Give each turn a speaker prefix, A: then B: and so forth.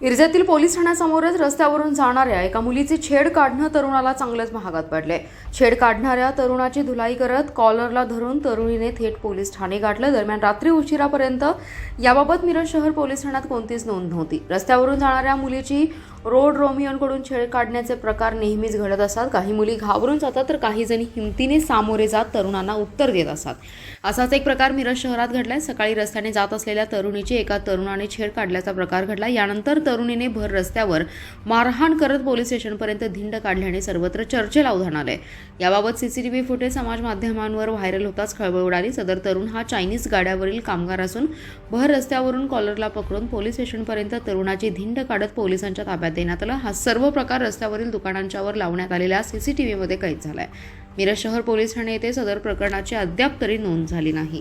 A: मिरजेतील पोलीस ठाण्यासमोरच रस्त्यावरून जाणाऱ्या एका मुलीची छेड काढणं तरुणाला चांगलंच महागात पडले छेड काढणाऱ्या तरुणाची धुलाई करत कॉलरला धरून तरुणीने थेट पोलीस ठाणे गाठलं. दरम्यान रात्री उशिरापर्यंत याबाबत मिरज शहर पोलीस ठाण्यात कोणतीच नोंद नव्हती. रस्त्यावरून जाणाऱ्या मुलीची रोड रोमियोंकडून छेड काढण्याचे प्रकार नेहमीच घडत असतात. काही मुली घाबरून जातात तर काही जणी हिमतीने सामोरे जात तरुणांना उत्तर देत असतात. असाच एक प्रकार मिरज शहरात घडलाय. सकाळी रस्त्याने जात असलेल्या तरुणीची एका तरुणाने छेड काढल्याचा प्रकार घडला. यानंतर तरुणीने भर रस्त्यावर मारहाण करत पोलीस स्टेशनपर्यंत धिंड काढल्याने सर्वत्र चर्चेला उधाण आले याबाबत सीसीटीव्ही फुटेज समाज माध्यमांवर व्हायरल होताच खळबळ उडाली. सदर तरुण हा चायनीज गाड्यावरील कामगार असून भर रस्त्यावरून कॉलरला पकडून पोलीस स्टेशनपर्यंत तरुणाची धिंड काढत पोलिसांच्या ताब्यात देण्यात आलं हा सर्व प्रकार रस्त्यावरील दुकानांच्यावर लावण्यात आलेल्या सी सी टी व्हीमध्ये कैद आहे मिरज शहर पोलीस ठाणे येथे सदर प्रकरणाची अद्याप तरी नोंद झाली नाही.